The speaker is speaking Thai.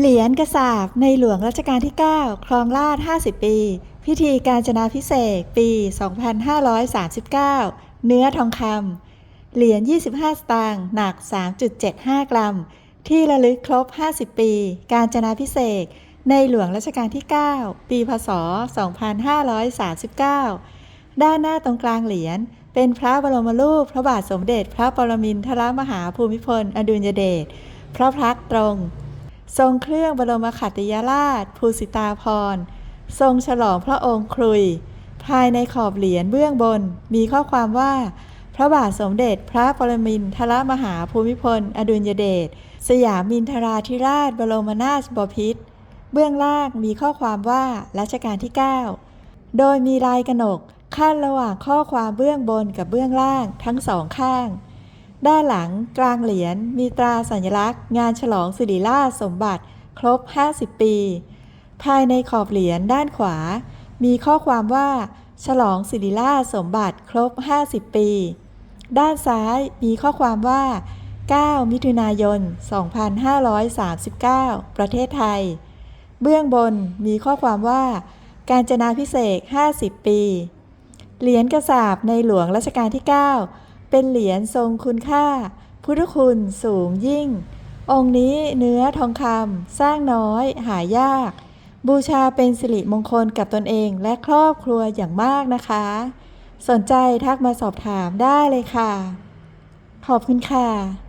เหรียญกระสาบในหลวงรัชกาลที่ 9 ครองราช 50 ปี พิธีการจนาพิเศษปี 2539 เนื้อทองคำเหรียญ 25 สตางค์หนัก 3.75 กรัม ที่ระลึกครบ 50 ปี การจนาพิเศษในหลวงรัชกาลที่ 9 ปีพศ 2539 ด้านหน้าตรงกลางเหรียญ เป็นพระบรมรูป พระบาทสมเด็จ พระปรมินทรมหาภูมิพล อดุลยเดชพระพักตรง ทรงเครื่องบรมขัตยราช ภูสิตาพร ทรงฉลองพระองค์ครุย ภายในขอบเหรียญเบื้องบน มีข้อความว่า พระบาทสมเด็จพระปรมินทรมหาภูมิพล อดุลยเดช สยามินทราธิราชบรมนาถบพิตร เบื้องล่างมีข้อความว่ารัชกาลที่ 9 โดยมีลายกนกขั้นระหว่างข้อความเบื้องบนกับเบื้องล่างทั้งสองข้าง ด้านหลังกลางเหรียญมีตราสัญลักษณ์ งานฉลองสิริราชสมบัติ ครบ 50 ปี ภายในขอบเหรียญด้านขวา มีข้อความว่า ฉลองสิริราชสมบัติ ครบ 50 ปี ด้านซ้ายมีข้อความว่า 9 มิถุนายน 2539 ประเทศไทย เบื้องบนมีข้อความว่า การจนาพิเศษ 50 ปี เหรียญกระสาบในหลวงรัชกาลที่ 9 เป็นเหรียญทรงคุณค่า พุทธคุณสูงยิ่ง องค์นี้เนื้อทองคำสร้างน้อย หายาก บูชาเป็นสิริมงคลกับตนเองและครอบครัวอย่างมากนะคะ สนใจทักมาสอบถามได้เลยค่ะ ขอบคุณค่ะ